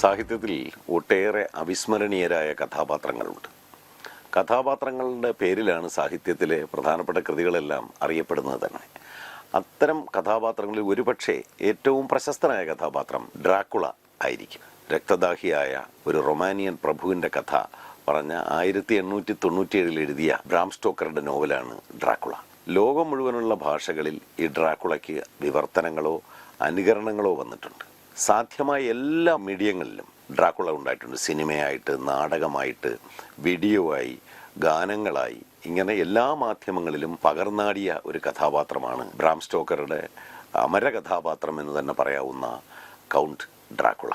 സാഹിത്യത്തിൽ ഒട്ടേറെ അവിസ്മരണീയരായ കഥാപാത്രങ്ങളുണ്ട്. കഥാപാത്രങ്ങളുടെ പേരിലാണ് സാഹിത്യത്തിലെ പ്രധാനപ്പെട്ട കൃതികളെല്ലാം അറിയപ്പെടുന്നത് തന്നെ. അത്തരം കഥാപാത്രങ്ങളിൽ ഒരുപക്ഷെ ഏറ്റവും പ്രശസ്തനായ കഥാപാത്രം ഡ്രാക്കുള ആയിരിക്കും. രക്തദാഹിയായ ഒരു റൊമാനിയൻ പ്രഭുവിന്റെ കഥ പറഞ്ഞ ആയിരത്തി എണ്ണൂറ്റി തൊണ്ണൂറ്റിയേഴിൽ എഴുതിയ ബ്രാം സ്റ്റോക്കറുടെ നോവലാണ് ഡ്രാക്കുള. ലോകം മുഴുവനുള്ള ഭാഷകളിൽ ഈ ഡ്രാക്കുളയ്ക്ക് വിവർത്തനങ്ങളോ അനുകരണങ്ങളോ വന്നിട്ടുണ്ട്. സാധ്യമായ എല്ലാ മീഡിയങ്ങളിലും ഡ്രാക്കുള ഉണ്ടായിട്ടുണ്ട്. സിനിമയായിട്ട് നാടകമായിട്ട് വീഡിയോ ആയി ഗാനങ്ങളായി. ഇങ്ങനെ എല്ലാ മാധ്യമങ്ങളിലും പകർന്നാടിയ ഒരു കഥാപാത്രമാണ് ബ്രാം സ്റ്റോക്കറുടെ അമര കഥാപാത്രം എന്ന് തന്നെ പറയാവുന്ന കൗണ്ട് ഡ്രാക്കുള.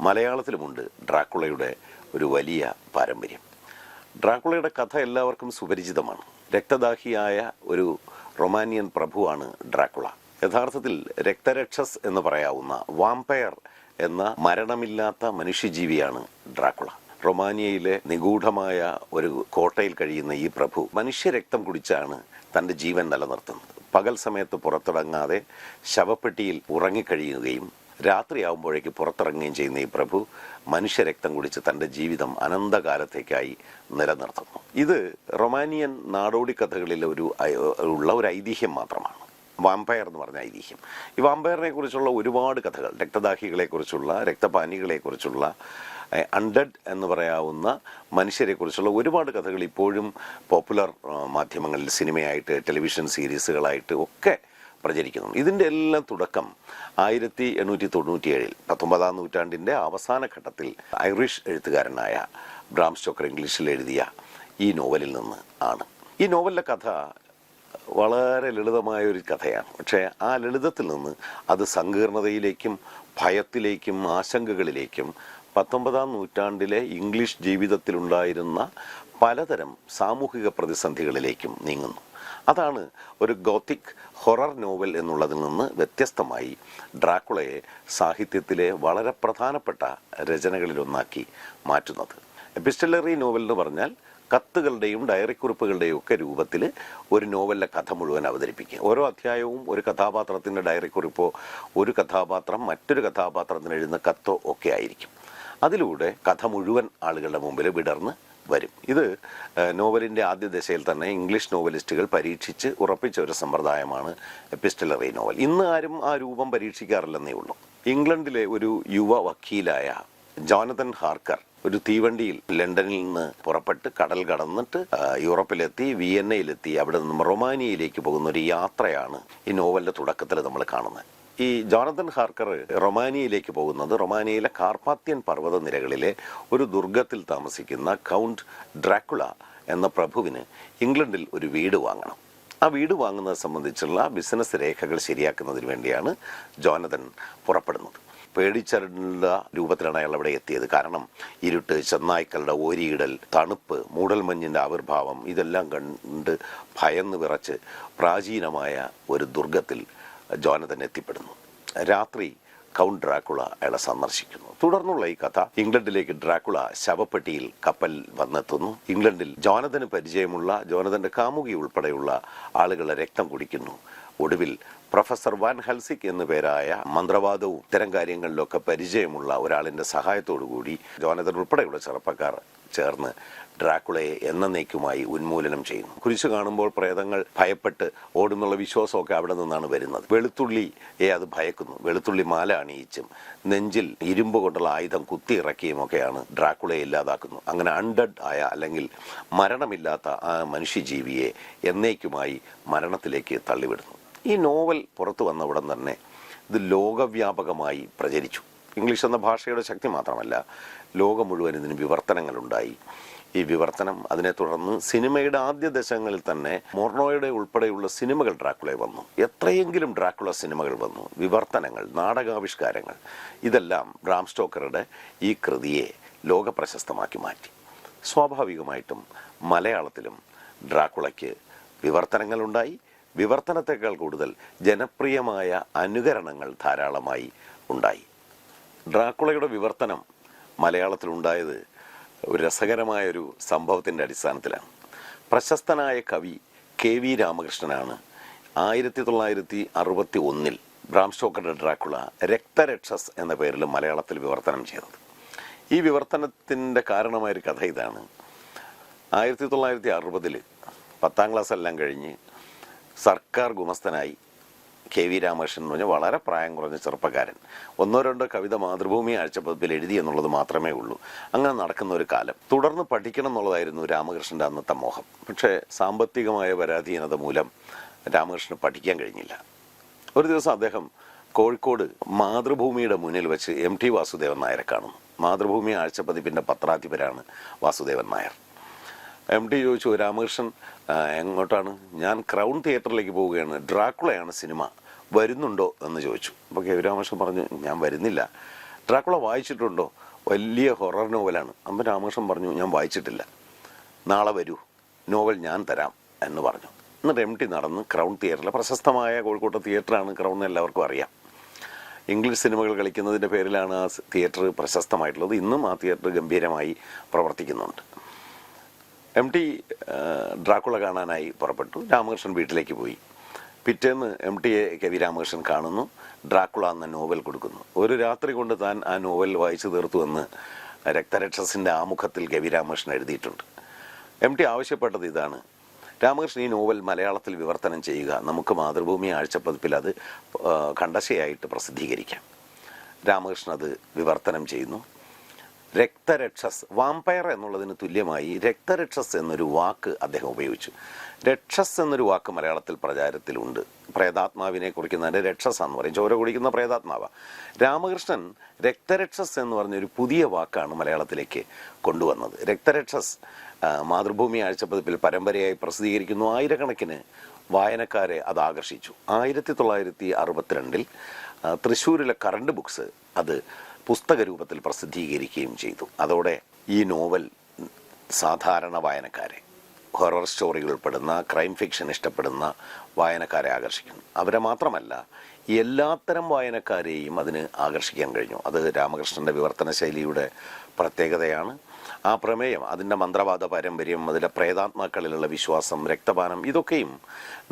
മലയാളത്തിലുമുണ്ട് ഡ്രാക്കുളയുടെ ഒരു വലിയ പാരമ്പര്യം. ഡ്രാക്കുളയുടെ കഥ എല്ലാവർക്കും സുപരിചിതമാണ്. രക്തദാഹിയായ ഒരു റൊമാനിയൻ പ്രഭുവാണ് ഡ്രാക്കുള. യഥാർത്ഥത്തിൽ രക്തരക്ഷസ് എന്ന് പറയാവുന്ന വാമ്പയർ എന്ന മരണമില്ലാത്ത മനുഷ്യജീവിയാണ് ഡ്രാക്കുള. റൊമാനിയയിലെ നിഗൂഢമായ ഒരു കോട്ടയിൽ കഴിയുന്ന ഈ പ്രഭു മനുഷ്യരക്തം കുടിച്ചാണ് തന്റെ ജീവൻ നിലനിർത്തുന്നത്. പകൽ സമയത്ത് പുറത്തിറങ്ങാതെ ശവപ്പെട്ടിയിൽ ഉറങ്ങിക്കഴിയുകയും രാത്രിയാവുമ്പോഴേക്ക് പുറത്തിറങ്ങുകയും ചെയ്യുന്ന ഈ പ്രഭു മനുഷ്യരക്തം കുടിച്ച് തന്റെ ജീവിതം അനന്തകാലത്തേക്കായി നിലനിർത്തുന്നു. ഇത് റൊമാനിയൻ നാടോടി കഥകളിൽ ഒരു ഉള്ള ഒരു ഐതിഹ്യം മാത്രമാണ്. വാമ്പയർ എന്ന് പറഞ്ഞ ഐതിഹ്യം. ഈ വാമ്പയറിനെ കുറിച്ചുള്ള ഒരുപാട് കഥകൾ രക്തദാഹികളെക്കുറിച്ചുള്ള രക്തപാനികളെക്കുറിച്ചുള്ള രക്തപാനികളെ കുറിച്ചുള്ള അൺഡഡ് എന്ന് പറയാവുന്ന മനുഷ്യരെക്കുറിച്ചുള്ള ഒരുപാട് കഥകൾ ഇപ്പോഴും പോപ്പുലർ മാധ്യമങ്ങളിൽ സിനിമയായിട്ട് ടെലിവിഷൻ സീരീസുകളായിട്ട് ഒക്കെ പ്രചരിക്കുന്നു. ഇതിന്റെ എല്ലാം തുടക്കം ആയിരത്തി എണ്ണൂറ്റി തൊണ്ണൂറ്റിയേഴിൽ പത്തൊമ്പതാം നൂറ്റാണ്ടിന്റെ അവസാന ഘട്ടത്തിൽ ഐറിഷ് എഴുത്തുകാരനായ ബ്രാം സ്റ്റോക്കർ ഇംഗ്ലീഷിൽ എഴുതിയ ഈ നോവലിൽ നിന്ന് ആണ്. ഈ നോവലിലെ കഥ വളരെ ലളിതമായ ഒരു കഥയാണ്. പക്ഷേ ആ ലളിതത്തിൽ നിന്ന് അത് സങ്കീർണതയിലേക്കും ഭയത്തിലേക്കും ആശങ്കകളിലേക്കും പത്തൊമ്പതാം നൂറ്റാണ്ടിലെ ഇംഗ്ലീഷ് ജീവിതത്തിലുണ്ടായിരുന്ന പലതരം സാമൂഹിക പ്രതിസന്ധികളിലേക്കും നീങ്ങുന്നു. അതാണ് ഒരു ഗോത്തിക് ഹൊറർ നോവൽ എന്നുള്ളതിൽ നിന്ന് വ്യത്യസ്തമായി ഡ്രാക്കുളയെ സാഹിത്യത്തിലെ വളരെ പ്രധാനപ്പെട്ട രചനകളിലൊന്നാക്കി മാറ്റുന്നത്. എപ്പിസ്റ്റലറി നോവൽ എന്ന് പറഞ്ഞാൽ കത്തുകളുടെയും ഡയറി കുറിപ്പുകളുടെയും ഒക്കെ രൂപത്തിൽ ഒരു നോവലിലെ കഥ മുഴുവൻ അവതരിപ്പിക്കുക. ഓരോ അധ്യായവും ഒരു കഥാപാത്രത്തിന്റെ ഡയറി കുറിപ്പോ ഒരു കഥാപാത്രം മറ്റൊരു കഥാപാത്രത്തിന് എഴുതുന്ന കത്തോ ഒക്കെ ആയിരിക്കും. അതിലൂടെ കഥ മുഴുവൻ ആളുകളുടെ മുമ്പിൽ വിടർന്ന് വരും. ഇത് നോവലിന്റെ ആദ്യ ദശയിൽ തന്നെ ഇംഗ്ലീഷ് നോവലിസ്റ്റുകൾ പരീക്ഷിച്ച് ഉറപ്പിച്ച ഒരു സമ്പ്രദായമാണ് എപ്പിസ്റ്റലറി നോവൽ. ഇന്ന് ആരും ആ രൂപം പരീക്ഷിക്കാറില്ലെന്നേ ഉള്ളൂ. ഇംഗ്ലണ്ടിലെ ഒരു യുവ വക്കീലായ ജോനതൻ ഹാർക്കർ ഒരു തീവണ്ടിയിൽ ലണ്ടനിൽ നിന്ന് പുറപ്പെട്ട് കടൽ കടന്നിട്ട് യൂറോപ്പിലെത്തി വിയന്നയിലെത്തി അവിടെ നിന്നും റൊമാനിയയിലേക്ക് പോകുന്ന ഒരു യാത്രയാണ് ഈ നോവലിന്റെ തുടക്കത്തിൽ നമ്മൾ കാണുന്നത്. ഈ ജോണത്തൻ ഹാർക്കർ റൊമാനിയയിലേക്ക് പോകുന്നത് റൊമാനിയയിലെ കാർപ്പാത്യൻ പർവത നിരകളിലെ ഒരു ദുർഗത്തിൽ താമസിക്കുന്ന കൗണ്ട് ഡ്രാക്കുള എന്ന പ്രഭുവിന് ഇംഗ്ലണ്ടിൽ ഒരു വീട് വാങ്ങണം. ആ വീട് വാങ്ങുന്നത് സംബന്ധിച്ചുള്ള ബിസിനസ് രേഖകൾ ശരിയാക്കുന്നതിന് വേണ്ടിയാണ് ജോനതൻ പുറപ്പെടുന്നത്. പേടിച്ചരണ്ട രൂപത്തിലാണ് അയാൾ അവിടെ എത്തിയത്. കാരണം ഇരുട്ട് ചെന്നായ്ക്കളുടെ ഓരിയിടൽ തണുപ്പ് മൂടൽമഞ്ഞിന്റെ ആവിർഭാവം ഇതെല്ലാം കണ്ട് ഭയന്ന് വിറച്ച് പ്രാചീനമായ ഒരു ദുർഗത്തിൽ ജോനതൻ എത്തിപ്പെടുന്നു. രാത്രി കൗണ്ട് ഡ്രാക്കുള അയാളെ സന്ദർശിക്കുന്നു. തുടർന്നുള്ള ഈ കഥ ഇംഗ്ലണ്ടിലേക്ക് ഡ്രാക്കുള ശവപ്പെട്ടിയിൽ കപ്പൽ വന്നെത്തുന്നു. ഇംഗ്ലണ്ടിൽ ജോനതന് പരിചയമുള്ള ജോനതന്റെ കാമുകി ഉൾപ്പെടെയുള്ള ആളുകളെ രക്തം കുടിക്കുന്നു. ഒടുവിൽ പ്രൊഫസർ വാൻ ഹൽസിക് എന്നു പേരായ മന്ത്രവാദവും ഇത്തരം കാര്യങ്ങളിലൊക്കെ പരിചയമുള്ള സഹായത്തോടു കൂടി ജോനതൻ ഉൾപ്പെടെയുള്ള ചെറുപ്പക്കാർ ചേർന്ന് ഡ്രാക്കുളയെ എന്നേക്കുമായി ഉന്മൂലനം ചെയ്യുന്നു. കുരിശ് കാണുമ്പോൾ പ്രേതങ്ങൾ ഭയപ്പെട്ട് ഓടുന്നുള്ള വിശ്വാസമൊക്കെ അവിടെ നിന്നാണ് വരുന്നത്. വെളുത്തുള്ളിയെ അത് ഭയക്കുന്നു. വെളുത്തുള്ളി മാല അണിയിച്ചും നെഞ്ചിൽ ഇരുമ്പ് കൊണ്ടുള്ള ആയുധം കുത്തി ഇറക്കിയും ഒക്കെയാണ് ഡ്രാക്കുളയെ ഇല്ലാതാക്കുന്നു അങ്ങനെ അൺഡഡ് ആയ അല്ലെങ്കിൽ മരണമില്ലാത്ത ആ മനുഷ്യജീവിയെ എന്നേക്കുമായി മരണത്തിലേക്ക് തള്ളിവിടുന്നു. ഈ നോവൽ പുറത്തു വന്ന ഉടൻ തന്നെ ഇത് ലോകവ്യാപകമായി പ്രചരിച്ചു. ഇംഗ്ലീഷ് എന്ന ഭാഷയുടെ ശക്തി മാത്രമല്ല ലോകം മുഴുവൻ ഇതിന് വിവർത്തനങ്ങളുണ്ടായി. ഈ വിവർത്തനം അതിനെ തുടർന്ന് സിനിമയുടെ ആദ്യ ദശങ്ങളിൽ തന്നെ മോർണോയുടെ ഉൾപ്പെടെയുള്ള സിനിമകൾ ഡ്രാക്കുളെ വന്നു. എത്രയെങ്കിലും ഡ്രാക്കുള സിനിമകൾ വന്നു. വിവർത്തനങ്ങൾ നാടകാവിഷ്കാരങ്ങൾ ഇതെല്ലാം ബ്രാം സ്റ്റോക്കറുടെ ഈ കൃതിയെ ലോകപ്രശസ്തമാക്കി മാറ്റി. സ്വാഭാവികമായിട്ടും മലയാളത്തിലും ഡ്രാക്കുളയ്ക്ക് വിവർത്തനങ്ങളുണ്ടായി. വിവർത്തനത്തെക്കാൾ കൂടുതൽ ജനപ്രിയമായ അനുകരണങ്ങൾ ധാരാളമായി ഉണ്ടായി. ഡ്രാക്കുളയുടെ വിവർത്തനം മലയാളത്തിലുണ്ടായത് ഒരു രസകരമായ ഒരു സംഭവത്തിന്റെ അടിസ്ഥാനത്തിലാണ്. പ്രശസ്തനായ കവി കെ വി രാമകൃഷ്ണനാണ് ആയിരത്തി തൊള്ളായിരത്തി അറുപത്തി ഒന്നിൽ ബ്രാം സ്റ്റോക്കറുടെ ഡ്രാക്കുള രക്തരക്ഷസ് എന്ന പേരിൽ മലയാളത്തിൽ വിവർത്തനം ചെയ്തത്. ഈ വിവർത്തനത്തിന്റെ കാരണമായൊരു കഥ ഇതാണ്. ആയിരത്തി തൊള്ളായിരത്തി അറുപതിൽ പത്താം ക്ലാസ് എല്ലാം കഴിഞ്ഞ് സർക്കാർ ഗുമസ്തനായി കെ വി രാമകൃഷ്ണൻ എന്ന് പറഞ്ഞാൽ വളരെ പ്രായം കുറഞ്ഞ ചെറുപ്പക്കാരൻ. ഒന്നോ രണ്ടോ കവിത മാതൃഭൂമി ആഴ്ചപ്പതിപ്പിൽ എഴുതി എന്നുള്ളത് മാത്രമേ ഉള്ളൂ. അങ്ങനെ നടക്കുന്ന ഒരു കാലം. തുടർന്ന് പഠിക്കണം എന്നുള്ളതായിരുന്നു രാമകൃഷ്ണന്റെ അന്നത്തെ മോഹം. പക്ഷേ സാമ്പത്തികമായ പരാധീനത മൂലം രാമകൃഷ്ണൻ പഠിക്കാൻ കഴിഞ്ഞില്ല. ഒരു ദിവസം അദ്ദേഹം കോഴിക്കോട് മാതൃഭൂമിയുടെ മുന്നിൽ വെച്ച് എം ടി വാസുദേവൻ നായരെ കാണുന്നു. മാതൃഭൂമി ആഴ്ചപ്പതിപ്പിന്റെ പത്രാധിപരാണ് വാസുദേവൻ നായർ. എം ടി ചോദിച്ചു രാമകൃഷ്ണൻ എങ്ങോട്ടാണ്? ഞാൻ ക്രൗൺ തിയേറ്ററിലേക്ക് പോവുകയാണ്. ഡ്രാക്കുളയാണ് സിനിമ. വരുന്നുണ്ടോ എന്ന് ചോദിച്ചു. അപ്പോൾ കെ രാമകൃഷ്ണൻ പറഞ്ഞു ഞാൻ വരുന്നില്ല. ഡ്രാക്കുള വായിച്ചിട്ടുണ്ടോ? വലിയ ഹൊറർ നോവലാണ് അമ്മ രാമകൃഷ്ണൻ പറഞ്ഞു ഞാൻ വായിച്ചിട്ടില്ല. നാളെ വരൂ. നോവൽ ഞാൻ തരാം. എന്ന് പറഞ്ഞു. എന്നിട്ട് എം ടി നടന്ന് ക്രൗൺ തിയേറ്ററിൽ പ്രശസ്തമായ കോഴിക്കോട്ടെ തിയേറ്ററാണ് ക്രൗൺ എന്ന് എല്ലാവർക്കും അറിയാം. ഇംഗ്ലീഷ് സിനിമകൾ കളിക്കുന്നതിന്റെ പേരിലാണ് ആ തിയേറ്റർ പ്രശസ്തമായിട്ടുള്ളത്. ഇന്നും ആ തിയേറ്റർ ഗംഭീരമായി പ്രവർത്തിക്കുന്നുണ്ട്. എം ടി ഡ്രാക്കുള കാണാനായി പുറപ്പെട്ടു. രാമകൃഷ്ണൻ വീട്ടിലേക്ക് പോയി. പിറ്റേന്ന് എം ടിയെ കെ വി രാമകൃഷ്ണൻ കാണുന്നു. ഡ്രാക്കുള എന്ന നോവൽ കൊടുക്കുന്നു. ഒരു രാത്രി കൊണ്ട് താൻ ആ നോവൽ വായിച്ചു തീർത്തു എന്ന് രക്തരക്ഷസിന്റെ ആമുഖത്തിൽ കെ വി രാമകൃഷ്ണൻ എഴുതിയിട്ടുണ്ട്. എം ടി ആവശ്യപ്പെട്ടത് ഇതാണ്. രാമകൃഷ്ണൻ ഈ നോവൽ മലയാളത്തിൽ വിവർത്തനം ചെയ്യുക നമുക്ക് മാതൃഭൂമി ആഴ്ചപ്പതിപ്പിൽ അത് കണ്ടശയായിട്ട് പ്രസിദ്ധീകരിക്കാം. രാമകൃഷ്ണൻ അത് വിവർത്തനം ചെയ്യുന്നു. രക്തരക്ഷസ് വാമ്പയർ എന്നുള്ളതിന് തുല്യമായി രക്തരക്ഷസ് എന്നൊരു വാക്ക് അദ്ദേഹം ഉപയോഗിച്ചു. രക്ഷസ് എന്നൊരു വാക്ക് മലയാളത്തിൽ പ്രചാരത്തിലുണ്ട്. പ്രേതാത്മാവിനെ കുറിക്കുന്നതിന്റെ രക്ഷസ് എന്ന് പറയും. ചോര കുടിക്കുന്ന പ്രേതാത്മാവ. രാമകൃഷ്ണൻ രക്തരക്ഷസ് എന്ന് പറഞ്ഞൊരു പുതിയ വാക്കാണ് മലയാളത്തിലേക്ക് കൊണ്ടുവന്നത്. രക്തരക്ഷസ് മാതൃഭൂമി ആഴ്ചപ്പതിപ്പിൽ പരമ്പരയായി പ്രസിദ്ധീകരിക്കുന്നു. ആയിരക്കണക്കിന് വായനക്കാരെ അത് ആകർഷിച്ചു. ആയിരത്തി തൊള്ളായിരത്തി അറുപത്തിരണ്ടിൽ തൃശ്ശൂരിലെ കറണ്ട് ബുക്സ് അത് പുസ്തക രൂപത്തിൽ പ്രസിദ്ധീകരിക്കുകയും ചെയ്തു. അതോടെ ഈ നോവൽ സാധാരണ വായനക്കാരെ ഹൊറർ സ്റ്റോറികൾ ഉൾപ്പെടുന്ന ക്രൈം ഫിക്ഷൻ ഇഷ്ടപ്പെടുന്ന വായനക്കാരെ ആകർഷിക്കുന്നു. അവരെ മാത്രമല്ല എല്ലാത്തരം വായനക്കാരെയും അതിന് ആകർഷിക്കാൻ കഴിഞ്ഞു. അത് രാമകൃഷ്ണന്റെ വിവർത്തന ശൈലിയുടെ പ്രത്യേകതയാണ്. ആ പ്രമേയം അതിന്റെ മന്ത്രവാദ പാരമ്പര്യം അതിലെ പ്രേതാത്മാക്കളിലുള്ള വിശ്വാസം രക്തപാനം ഇതൊക്കെയും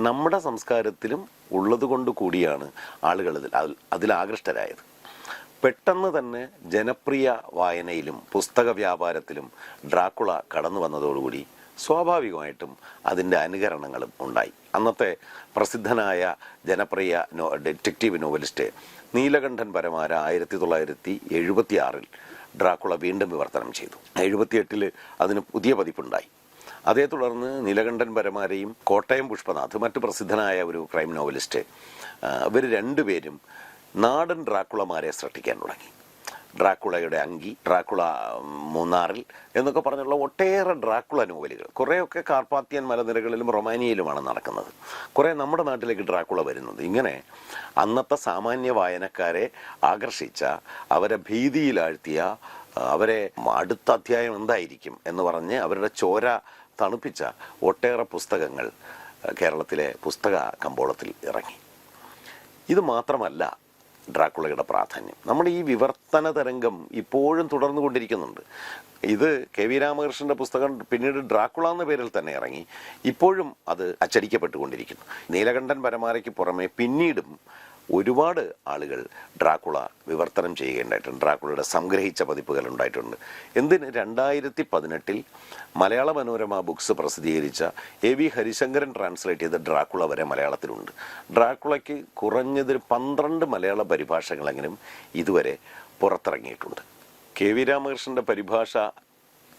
നമ്മുടെ സംസ്കാരത്തിലും ഉള്ളതുകൊണ്ട് കൂടിയാണ് ആളുകൾ അതിൽ- ആകൃഷ്ടരായത്. പെട്ടെന്ന് തന്നെ ജനപ്രിയ വായനയിലും പുസ്തക വ്യാപാരത്തിലും ഡ്രാക്കുള കടന്നു വന്നതോടുകൂടി സ്വാഭാവികമായിട്ടും അതിന്റെ അനുകരണങ്ങളും ഉണ്ടായി. അന്നത്തെ പ്രസിദ്ധനായ ജനപ്രിയ നോ ഡിറ്റക്റ്റീവ് നോവലിസ്റ്റ് നീലകണ്ഠൻ പരമാര ആയിരത്തി തൊള്ളായിരത്തി എഴുപത്തി ആറിൽ ഡ്രാക്കുള വീണ്ടും വിവർത്തനം ചെയ്തു. എഴുപത്തിയെട്ടിൽ അതിന് പുതിയ പതിപ്പുണ്ടായി. അതേ തുടർന്ന് നീലകണ്ഠൻ പരമാരയും കോട്ടയം പുഷ്പനാഥ് മറ്റു പ്രസിദ്ധനായ ഒരു ക്രൈം നോവലിസ്റ്റ് ഇവർ രണ്ടുപേരും നാടൻ ഡ്രാക്കുളമാരെ സൃഷ്ടിക്കാൻ തുടങ്ങി. ഡ്രാക്കുളയുടെ അങ്കി ഡ്രാക്കുള മൂന്നാറിൽ എന്നൊക്കെ പറഞ്ഞുള്ള ഒട്ടേറെ ഡ്രാക്കുള നോവലുകൾ. കുറേയൊക്കെ കാർപ്പാത്തിയൻ മലനിരകളിലും റൊമാനിയയിലുമാണ് നടക്കുന്നത്. കുറേ നമ്മുടെ നാട്ടിലേക്ക് ഡ്രാക്കുള വരുന്നത് ഇങ്ങനെ അന്നത്തെ സാമാന്യ വായനക്കാരെ ആകർഷിച്ച അവരെ ഭീതിയിലാഴ്ത്തിയ അവരെ അടുത്ത അധ്യായം എന്തായിരിക്കും എന്ന് പറഞ്ഞ് അവരുടെ ചോര തണുപ്പിച്ച ഒട്ടേറെ പുസ്തകങ്ങൾ കേരളത്തിലെ പുസ്തക കമ്പോളത്തിൽ ഇറങ്ങി. ഇത് മാത്രമല്ല ഡ്രാക്കുളയുടെ പ്രാധാന്യം. നമ്മുടെ ഈ വിവർത്തന തരംഗം ഇപ്പോഴും തുടർന്നു കൊണ്ടിരിക്കുന്നുണ്ട്. ഇത് കെ വി രാമകൃഷ്ണന്റെ പുസ്തകം പിന്നീട് ഡ്രാക്കുള എന്ന പേരിൽ തന്നെ ഇറങ്ങി. ഇപ്പോഴും അത് അച്ചടിക്കപ്പെട്ടുകൊണ്ടിരിക്കുന്നു. നീലകണ്ഠൻ പരമാരയ്ക്ക് പുറമെ പിന്നീടും ഒരുപാട് ആളുകൾ ഡ്രാക്കുള വിവർത്തനം ചെയ്യുകയുണ്ടായിട്ടുണ്ട്. ഡ്രാക്കുളയുടെ സംഗ്രഹിച്ച പതിപ്പുകൾ ഉണ്ടായിട്ടുണ്ട്. എന്തിന്? രണ്ടായിരത്തി പതിനെട്ടിൽ മലയാള മനോരമ ബുക്സ് പ്രസിദ്ധീകരിച്ച എ വി ഹരിശങ്കരൻ ട്രാൻസ്ലേറ്റ് ചെയ്ത ഡ്രാക്കുള വരെ മലയാളത്തിലുണ്ട്. ഡ്രാക്കുളയ്ക്ക് കുറഞ്ഞത് പന്ത്രണ്ട് മലയാള പരിഭാഷകളെങ്കിലും ഇതുവരെ പുറത്തിറങ്ങിയിട്ടുണ്ട്. കെ വി രാമകൃഷ്ണന്റെ പരിഭാഷ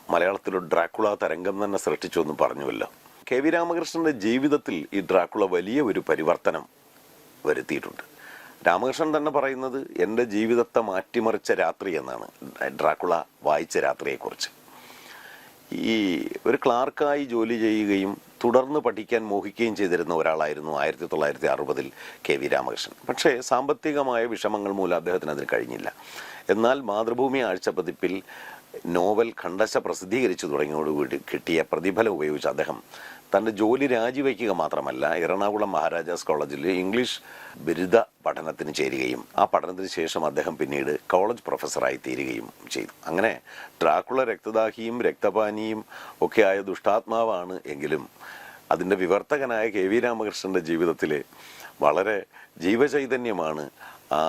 മലയാളത്തിലൊരു ഡ്രാക്കുള തരംഗം തന്നെ സൃഷ്ടിച്ചു എന്ന് പറഞ്ഞുവല്ലോ. കെ വി രാമകൃഷ്ണന്റെ ജീവിതത്തിൽ ഈ ഡ്രാക്കുള വലിയ ഒരു പരിവർത്തനം വരുത്തിയിട്ടുണ്ട്. രാമകൃഷ്ണൻ തന്നെ പറയുന്നത് എന്റെ ജീവിതത്തെ മാറ്റിമറിച്ച രാത്രി എന്നാണ്. ഡ്രാക്കുള വായിച്ച രാത്രിയെക്കുറിച്ച്. ഈ ഒരു ക്ലാർക്കായി ജോലി ചെയ്യുകയും തുടർന്ന് പഠിക്കാൻ മോഹിക്കുകയും ചെയ്തിരുന്ന ഒരാളായിരുന്നു ആയിരത്തി തൊള്ളായിരത്തി അറുപതിൽ കെ വി രാമകൃഷ്ണൻ. പക്ഷേ സാമ്പത്തികമായ വിഷമങ്ങൾ മൂലം അദ്ദേഹത്തിന് അതിന് കഴിഞ്ഞില്ല. എന്നാൽ മാതൃഭൂമി ആഴ്ച പതിപ്പിൽ നോവൽ ഖണ്ഡശ പ്രസിദ്ധീകരിച്ചു തുടങ്ങിയോടുകൂടി കിട്ടിയ പ്രതിഫലം ഉപയോഗിച്ച് അദ്ദേഹം തന്റെ ജോലി രാജിവെക്കുക മാത്രമല്ല എറണാകുളം മഹാരാജാസ് കോളേജിൽ ഇംഗ്ലീഷ് ബിരുദ പഠനത്തിന് ചേരുകയും ആ പഠനത്തിന് ശേഷം അദ്ദേഹം പിന്നീട് കോളേജ് പ്രൊഫസറായി തീരുകയും ചെയ്തു. അങ്ങനെ ഡ്രാക്കുള രക്തദാഹിയും രക്തപാനിയും ഒക്കെ ആയ ദുഷ്ടാത്മാവാണ് എങ്കിലും അതിന്റെ വിവർത്തകനായ കെ വി രാമകൃഷ്ണന്റെ ജീവിതത്തിൽ വളരെ ജീവചൈതന്യമാണ് ആ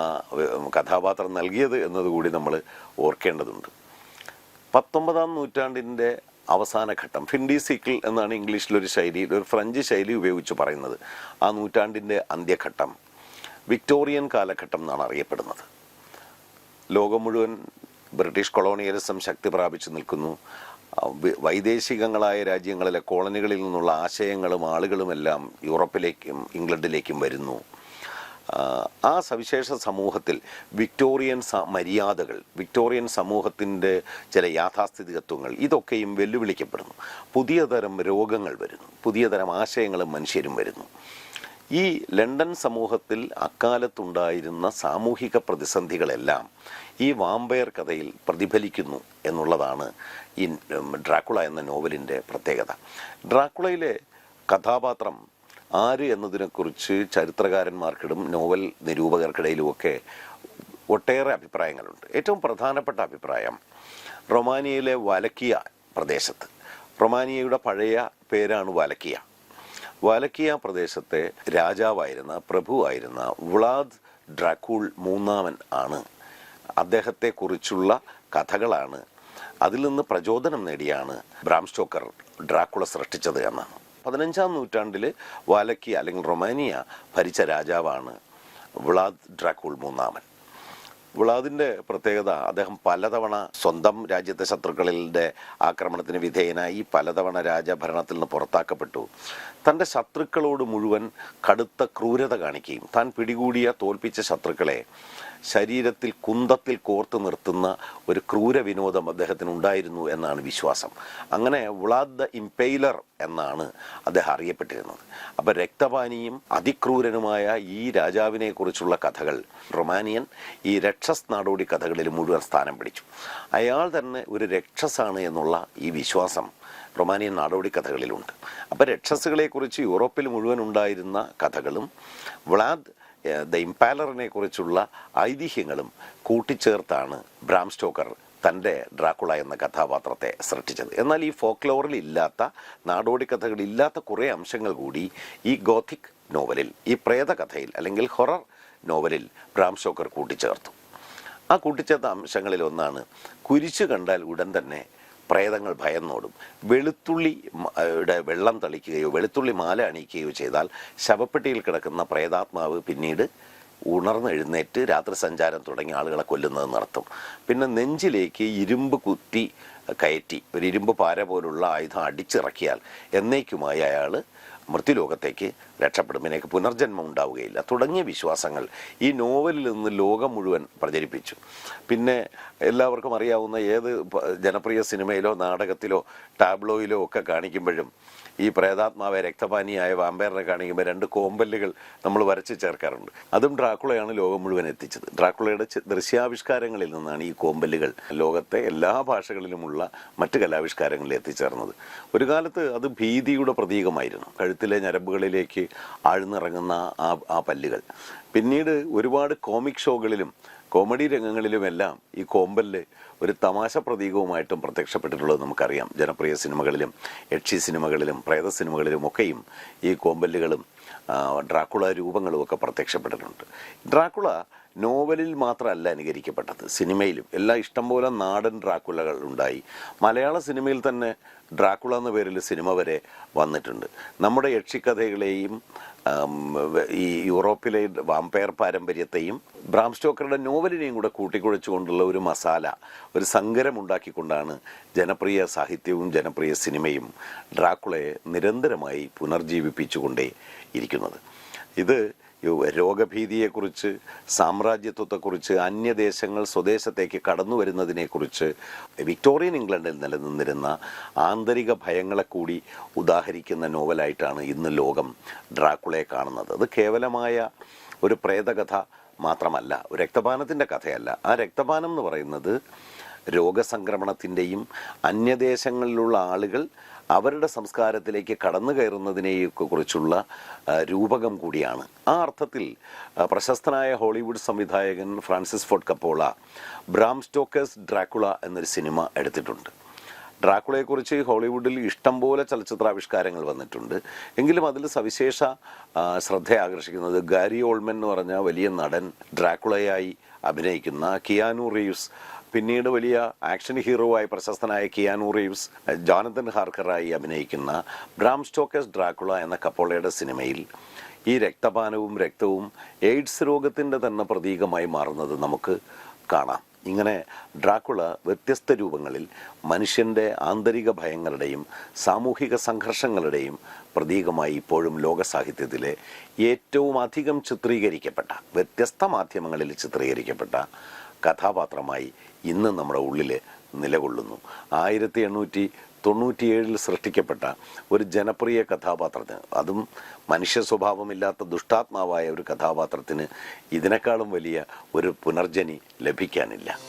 കഥാപാത്രം നൽകിയത് എന്നതുകൂടി നമ്മൾ ഓർക്കേണ്ടതുണ്ട്. പത്തൊമ്പതാം നൂറ്റാണ്ടിന്റെ അവസാന ഘട്ടം ഫിൻഡി സീക്കിൾ എന്നാണ് ഇംഗ്ലീഷിലൊരു ശൈലി ഒരു ഫ്രഞ്ച് ശൈലി ഉപയോഗിച്ച് പറയുന്നത്. ആ നൂറ്റാണ്ടിന്റെ അന്ത്യഘട്ടം വിക്ടോറിയൻ കാലഘട്ടം എന്നാണ് അറിയപ്പെടുന്നത്. ലോകം മുഴുവൻ ബ്രിട്ടീഷ് കൊളോണിയലിസം ശക്തി പ്രാപിച്ചു നിൽക്കുന്നു. വൈദേശികങ്ങളായ രാജ്യങ്ങളിലെ കോളനികളിൽ നിന്നുള്ള ആശയങ്ങളും ആളുകളുമെല്ലാം യൂറോപ്പിലേക്കും ഇംഗ്ലണ്ടിലേക്കും വരുന്നു. ആ, സവിശേഷ സമൂഹത്തിൽ വിക്ടോറിയൻ സ മര്യാദകൾ വിക്ടോറിയൻ സമൂഹത്തിന്റെ ചില യാഥാസ്ഥിതികത്വങ്ങൾ ഇതൊക്കെയും വെല്ലുവിളിക്കപ്പെടുന്നു. പുതിയ തരം രോഗങ്ങൾ വരുന്നു പുതിയ തരം ആശയങ്ങളും മനുഷ്യരും വരുന്നു. ഈ ലണ്ടൻ സമൂഹത്തിൽ അക്കാലത്തുണ്ടായിരുന്ന സാമൂഹിക പ്രതിസന്ധികളെല്ലാം ഈ വാമ്പയർ കഥയിൽ പ്രതിഫലിക്കുന്നു എന്നുള്ളതാണ് ഈ ഡ്രാക്കുള എന്ന നോവലിന്റെ പ്രത്യേകത. ഡ്രാക്കുളയിലെ കഥാപാത്രം ആര് എന്നതിനെക്കുറിച്ച് ചരിത്രകാരന്മാർക്കിടും നോവൽ നിരൂപകർക്കിടയിലുമൊക്കെ ഒട്ടേറെ അഭിപ്രായങ്ങളുണ്ട്. ഏറ്റവും പ്രധാനപ്പെട്ട അഭിപ്രായം റൊമാനിയയിലെ വലക്കിയ പ്രദേശത്ത്. റൊമാനിയയുടെ പഴയ പേരാണ് വലക്കിയ. വാലക്കിയ പ്രദേശത്തെ രാജാവായിരുന്ന പ്രഭുവായിരുന്ന വ്ളാദ് ഡ്രാക്കൂൾ മൂന്നാമൻ ആണ് അദ്ദേഹത്തെക്കുറിച്ചുള്ള കഥകളാണ് അതിൽ നിന്ന് പ്രചോദനം നേടിയാണ് ബ്രാം സ്റ്റോക്കർ ഡ്രാക്കുള സൃഷ്ടിച്ചത് എന്നാണ്. പതിനഞ്ചാം നൂറ്റാണ്ടിൽ വാലക്കി അല്ലെങ്കിൽ റൊമാനിയ ഭരിച്ച രാജാവാണ് വ്ളാദ് ഡ്രാക്കൂൾ മൂന്നാമൻ. വ്ളാദിന്റെ പ്രത്യേകത അദ്ദേഹം പലതവണ സ്വന്തം രാജ്യത്തെ ശത്രുക്കളുടെ ആക്രമണത്തിന് വിധേയനായി പലതവണ രാജഭരണത്തിൽ നിന്ന് പുറത്താക്കപ്പെട്ടു. തന്റെ ശത്രുക്കളോട് മുഴുവൻ കടുത്ത ക്രൂരത കാണിക്കുകയും താൻ പിടികൂടിയ തോൽപ്പിച്ച ശത്രുക്കളെ ശരീരത്തിൽ കുന്തത്തിൽ കോർത്ത് നിർത്തുന്ന ഒരു ക്രൂര വിനോദം അദ്ദേഹത്തിന് ഉണ്ടായിരുന്നു എന്നാണ് വിശ്വാസം. അങ്ങനെ വ്ളാദ് ദ ഇംപെയിലർ എന്നാണ് അദ്ദേഹം അറിയപ്പെട്ടിരുന്നത്. അപ്പം രക്തപാനിയും അതിക്രൂരനുമായ ഈ രാജാവിനെ കുറിച്ചുള്ള കഥകൾ റൊമാനിയൻ ഈ രക്ഷസ് നാടോടി കഥകളിൽ മുഴുവൻ സ്ഥാനം പിടിച്ചു. അയാൾ തന്നെ ഒരു രക്ഷസാണ് എന്നുള്ള ഈ വിശ്വാസം റൊമാനിയൻ നാടോടി കഥകളിലുണ്ട്. അപ്പം രക്ഷസുകളെക്കുറിച്ച് യൂറോപ്പിൽ മുഴുവൻ ഉണ്ടായിരുന്ന കഥകളും വ്ളാദ് ദ ഇംപാലറിനെ കുറിച്ചുള്ള ഐതിഹ്യങ്ങളും കൂട്ടിച്ചേർത്താണ് ബ്രാം സ്റ്റോക്കർ തന്റെ ഡ്രാക്കുള എന്ന കഥാപാത്രത്തെ സൃഷ്ടിച്ചത്. എന്നാൽ ഈ ഫോക്ലോറിൽ ഇല്ലാത്ത നാടോടി കഥകളില്ലാത്ത കുറേ അംശങ്ങൾ കൂടി ഈ ഗോഥിക് നോവലിൽ ഈ പ്രേതകഥയിൽ അല്ലെങ്കിൽ ഹൊറർ നോവലിൽ ബ്രാം സ്റ്റോക്കർ കൂട്ടിച്ചേർത്തു. ആ കൂട്ടിച്ചേർത്ത അംശങ്ങളിൽ ഒന്നാണ് കുരിശ് കണ്ടാൽ ഉടൻ തന്നെ പ്രേതങ്ങൾ ഭയന്നോടും. വെളുത്തുള്ളി വെള്ളം തളിക്കുകയോ വെളുത്തുള്ളി മാല അണിയിക്കുകയോ ചെയ്താൽ ശവപ്പെട്ടിയിൽ കിടക്കുന്ന പ്രേതാത്മാവ് പിന്നീട് ഉണർന്നെഴുന്നേറ്റ് രാത്രി സഞ്ചാരം തുടങ്ങി ആളുകളെ കൊല്ലുന്നത് നടത്തും പിന്നെ നെഞ്ചിലേക്ക് ഇരുമ്പ് കുത്തി കയറ്റി ഒരു ഇരുമ്പ് പാര പോലുള്ള ആയുധം അടിച്ചിറക്കിയാൽ എന്നേക്കുമായി അയാൾ മൃത്യുലോകത്തേക്ക് രക്ഷപ്പെടും ഇതിനേക്ക് പുനർജന്മം ഉണ്ടാവുകയില്ല. തുടങ്ങിയ വിശ്വാസങ്ങൾ ഈ നോവലിൽ നിന്ന് ലോകം മുഴുവൻ പ്രചരിപ്പിച്ചു. പിന്നെ എല്ലാവർക്കും അറിയാവുന്ന ഏത് ജനപ്രിയ സിനിമയിലോ നാടകത്തിലോ ടാബ്ലോയിലോ ഒക്കെ കാണിക്കുമ്പോഴും ഈ പ്രേതാത്മാവെ രക്തപാനിയായ വാമ്പയറിനെ കാണിക്കുമ്പോൾ രണ്ട് കോമ്പല്ലുകൾ നമ്മൾ വരച്ച് ചേർക്കാറുണ്ട്. അതും ഡ്രാക്കുളയാണ് ലോകം മുഴുവൻ എത്തിച്ചത്. ഡ്രാക്കുളയുടെ ദൃശ്യാവിഷ്കാരങ്ങളിൽ നിന്നാണ് ഈ കോമ്പല്ലുകൾ ലോകത്തെ എല്ലാ ഭാഷകളിലുമുള്ള മറ്റ് കലാവിഷ്കാരങ്ങളിൽ എത്തിച്ചേർന്നത്. ഒരു കാലത്ത് അത് ഭീതിയുടെ പ്രതീകമായിരുന്നു. കഴുത്തിലെ ഞരമ്പുകളിലേക്ക് ആഴ്ന്നിറങ്ങുന്ന ആ ആ പല്ലുകൾ. പിന്നീട് ഒരുപാട് കോമിക് ഷോകളിലും കോമഡി രംഗങ്ങളിലുമെല്ലാം ഈ കോമ്പൽ ഒരു തമാശ പ്രതീകവുമായിട്ടും പ്രത്യക്ഷപ്പെട്ടിട്ടുള്ളത് നമുക്കറിയാം. ജനപ്രിയ സിനിമകളിലും യക്ഷി സിനിമകളിലും പ്രേത സിനിമകളിലും ഒക്കെയും ഈ കോമ്പല്ലുകളും ഡ്രാക്കുള രൂപങ്ങളും ഒക്കെ പ്രത്യക്ഷപ്പെട്ടിട്ടുണ്ട്. ഡ്രാക്കുള നോവലിൽ മാത്രമല്ല അനുകരിക്കപ്പെട്ടത്. സിനിമയിലും എല്ലാ ഇഷ്ടംപോലെ നാടൻ ഡ്രാക്കുലകൾ ഉണ്ടായി. മലയാള സിനിമയിൽ തന്നെ ഡ്രാക്കുള എന്ന പേരിൽ സിനിമ വരെ വന്നിട്ടുണ്ട്. നമ്മുടെ യക്ഷിക്കഥകളെയും ഈ യൂറോപ്പിലെ വാമ്പയർ പാരമ്പര്യത്തെയും ബ്രാം സ്റ്റോക്കറുടെ നോവലിനെയും കൂടെ കൂട്ടിക്കുഴച്ചുകൊണ്ടുള്ള ഒരു മസാല ഒരു സങ്കരം ഉണ്ടാക്കിക്കൊണ്ടാണ് ജനപ്രിയ സാഹിത്യവും ജനപ്രിയ സിനിമയും ഡ്രാക്കുളയെ നിരന്തരമായി പുനർജീവിപ്പിച്ചുകൊണ്ടേ ഇരിക്കുന്നത്. ഇത് രോഗഭീതിയെക്കുറിച്ച് സാമ്രാജ്യത്വത്തെക്കുറിച്ച് അന്യദേശങ്ങൾ സ്വദേശത്തേക്ക് കടന്നു വരുന്നതിനെക്കുറിച്ച് വിക്ടോറിയൻ ഇംഗ്ലണ്ടിൽ നിലനിന്നിരുന്ന ആന്തരിക ഭയങ്ങളെ കൂടി ഉദാഹരിക്കുന്ന നോവലായിട്ടാണ് ഇന്ന് ലോകം ഡ്രാക്കുളയെ കാണുന്നത്. അത് കേവലമായ ഒരു പ്രേതകഥ മാത്രമല്ല ഒരു രക്തപാനത്തിന്റെ കഥയല്ല. ആ രക്തപാനം എന്ന് പറയുന്നത് രോഗസംക്രമണത്തിന്റെയും അന്യദേശങ്ങളിലുള്ള ആളുകൾ അവരുടെ സംസ്കാരത്തിലേക്ക് കടന്നു കയറുന്നതിനെയൊക്കെ കുറിച്ചുള്ള രൂപകം കൂടിയാണ്. ആ അർത്ഥത്തിൽ പ്രശസ്തനായ ഹോളിവുഡ് സംവിധായകൻ Francis Ford Coppola Bram Stoker's Dracula എന്നൊരു സിനിമ എടുത്തിട്ടുണ്ട്. ഡ്രാക്കുളയെക്കുറിച്ച് ഹോളിവുഡിൽ ഇഷ്ടംപോലെ ചലച്ചിത്രാവിഷ്കാരങ്ങൾ വന്നിട്ടുണ്ട്. എങ്കിലും അതിൽ സവിശേഷ ശ്രദ്ധ ആകർഷിക്കുന്നത് ഗാരി ഓൾമൻ എന്ന് പറഞ്ഞ വലിയ നടൻ ഡ്രാക്കുളയായി അഭിനയിക്കുന്ന കിയാനു റീവ്സ് പിന്നീട് വലിയ ആക്ഷൻ ഹീറോ ആയി പ്രശസ്തനായ കിയാനു റീവ്സ് ജോനത്തൻ ഹാർക്കറായി അഭിനയിക്കുന്ന ബ്രാം സ്റ്റോക്കേഴ്സ് ഡ്രാക്കുള എന്ന കപ്പോളയുടെ സിനിമയിൽ ഈ രക്തപാനവും രക്തവും എയ്ഡ്സ് രോഗത്തിന്റെ തന്നെ പ്രതീകമായി മാറുന്നത് നമുക്ക് കാണാം. ഇങ്ങനെ ഡ്രാക്കുള വ്യത്യസ്ത രൂപങ്ങളിൽ മനുഷ്യന്റെ ആന്തരിക ഭയങ്ങളുടെയും സാമൂഹിക സംഘർഷങ്ങളുടെയും പ്രതീകമായി ഇപ്പോഴും ലോക സാഹിത്യത്തിലെ ഏറ്റവും അധികം ചിത്രീകരിക്കപ്പെട്ട വ്യത്യസ്ത മാധ്യമങ്ങളിൽ ചിത്രീകരിക്കപ്പെട്ട കഥാപാത്രമായി ഇന്ന് നമ്മുടെ ഉള്ളിൽ നിലകൊള്ളുന്നു. ആയിരത്തി എണ്ണൂറ്റി തൊണ്ണൂറ്റിയേഴിൽ സൃഷ്ടിക്കപ്പെട്ട ഒരു ജനപ്രിയ കഥാപാത്രത്തിന് അതും മനുഷ്യ സ്വഭാവമില്ലാത്ത ദുഷ്ടാത്മാവായ ഒരു കഥാപാത്രത്തിന് ഇതിനേക്കാളും വലിയ ഒരു പുനർജനി ലഭിക്കാനില്ല.